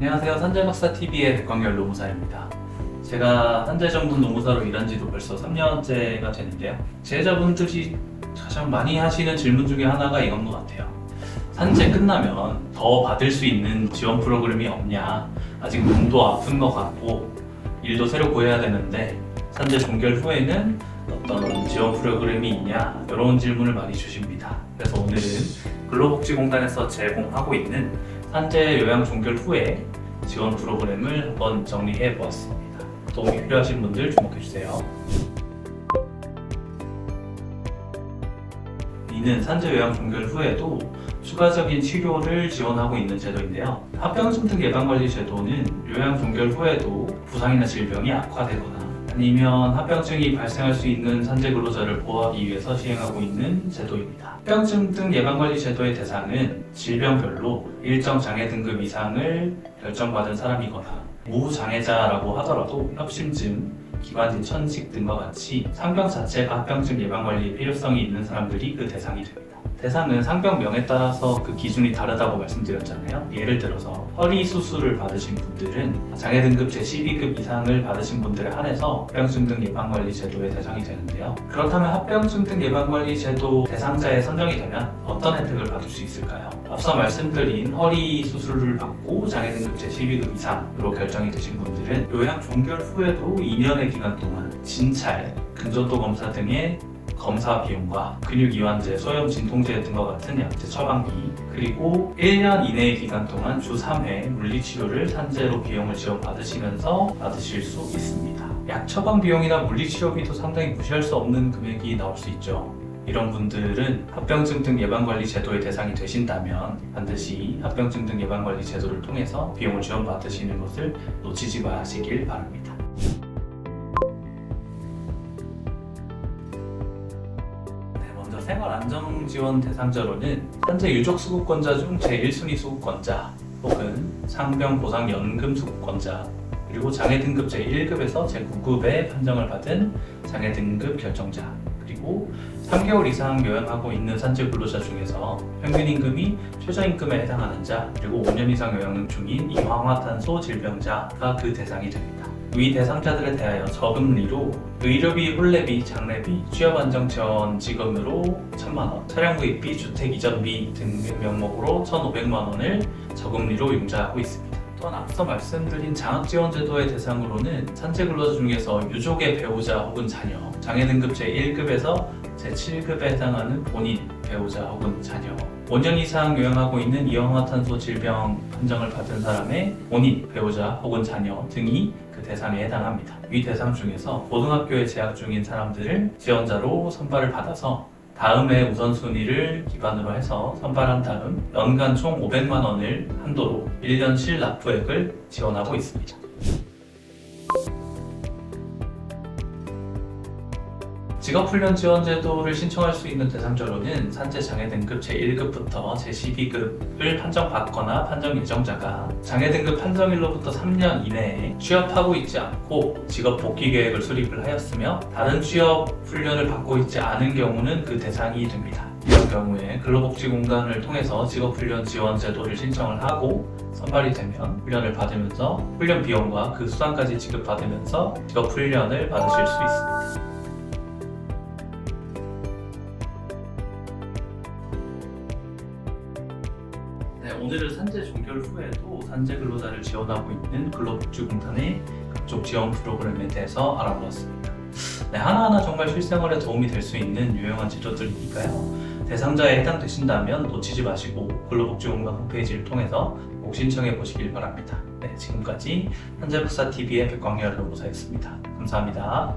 안녕하세요. 산재박사TV의 백광열 노무사입니다. 제가 산재 전문 노무사로 일한 지도 벌써 3년째가 되는데요. 제자분들이 가장 많이 하시는 질문 중에 하나가 이건 것 같아요. 산재 끝나면 더 받을 수 있는 지원 프로그램이 없냐? 아직 몸도 아픈 것 같고 일도 새로 구해야 되는데 산재 종결 후에는 어떤 지원 프로그램이 있냐? 이런 질문을 많이 주십니다. 그래서 오늘은 근로복지공단에서 제공하고 있는 산재 요양 종결 후에 지원 프로그램을 한번 정리해 보았습니다. 도움이 필요하신 분들 주목해 주세요. 이는 산재 요양 종결 후에도 추가적인 치료를 지원하고 있는 제도인데요. 합병증 등 예방관리 제도는 요양 종결 후에도 부상이나 질병이 악화되거나 아니면 합병증이 발생할 수 있는 산재 근로자를 보호하기 위해서 시행하고 있는 제도입니다. 합병증 등 예방관리 제도의 대상은 질병별로 일정 장애 등급 이상을 결정받은 사람이거나 무장애자라고 하더라도 협심증, 기관지 천식 등과 같이 상병 자체가 합병증 예방관리에 필요성이 있는 사람들이 그 대상이 됩니다. 대상은 상병명에 따라서 그 기준이 다르다고 말씀드렸잖아요. 예를 들어서 허리 수술을 받으신 분들은 장애 등급 제12급 이상을 받으신 분들에 한해서 합병증 등 예방관리 제도의 대상이 되는데요. 그렇다면 합병증 등 예방관리 제도 대상자에 선정이 되면 어떤 혜택을 받을 수 있을까요? 앞서 말씀드린 허리 수술을 받고 장애 등급 제12급 이상으로 결정이 되신 분들은 요양 종결 후에도 2년의 기간 동안 진찰, 근전도 검사 등의 검사 비용과 근육 이완제, 소염 진통제 등과 같은 약제 처방비 그리고 1년 이내의 기간 동안 주 3회 물리치료를 산재로 비용을 지원받으시면서 받으실 수 있습니다. 약 처방 비용이나 물리치료비도 상당히 무시할 수 없는 금액이 나올 수 있죠. 이런 분들은 합병증 등 예방관리 제도의 대상이 되신다면 반드시 합병증 등 예방관리 제도를 통해서 비용을 지원받으시는 것을 놓치지 마시길 바랍니다. 생활안정지원 대상자로는 산재 유족 수급권자 중 제1순위 수급권자 혹은 상병 보상 연금 수급권자 그리고 장애 등급 제1급에서 제9급에 판정을 받은 장애 등급 결정자 그리고 3개월 이상 요양하고 있는 산재 근로자 중에서 평균 임금이 최저임금에 해당하는 자 그리고 5년 이상 요양 중인 이황화탄소 질병자가 그 대상이 됩니다. 위 대상자들에 대하여 저금리로 의료비, 혼례비, 장례비, 취업안정 지원 지급으로 1천만 원, 차량 구입비, 주택 이전비 등 명목으로 1,500만 원을 저금리로 융자하고 있습니다. 또한 앞서 말씀드린 장학지원제도의 대상으로는 산재 근로자 중에서 유족의 배우자 혹은 자녀, 장애 등급 제1급에서 제7급에 해당하는 본인, 배우자 혹은 자녀, 5년 이상 요양하고 있는 이형화탄소 질병 판정을 받은 사람의 본인, 배우자 혹은 자녀 등이 그 대상에 해당합니다. 위 대상 중에서 고등학교에 재학 중인 사람들을 지원자로 선발을 받아서 다음에 우선순위를 기반으로 해서 선발한 다음 연간 총 500만 원을 한도로 1년 실납부액을 지원하고 있습니다. 직업훈련 지원 제도를 신청할 수 있는 대상자로는 산재 장애 등급 제1급부터 제12급을 판정받거나 판정 예정자가 장애 등급 판정일로부터 3년 이내에 취업하고 있지 않고 직업 복귀 계획을 수립을 하였으며 다른 취업 훈련을 받고 있지 않은 경우는 그 대상이 됩니다. 이런 경우에 근로복지공단을 통해서 직업훈련 지원 제도를 신청을 하고 선발이 되면 훈련을 받으면서 훈련 비용과 그 수당까지 지급받으면서 직업훈련을 받으실 수 있습니다. 네, 오늘은 산재 종결 후에도 산재 근로자를 지원하고 있는 근로복지공단의 각종 지원 프로그램에 대해서 알아보았습니다. 네, 하나하나 정말 실생활에 도움이 될 수 있는 유용한 제도들이니까요. 대상자에 해당되신다면 놓치지 마시고 근로복지공단 홈페이지를 통해서 꼭 신청해 보시길 바랍니다. 네, 지금까지 산재박사TV의 백광열 노무사였습니다. 감사합니다.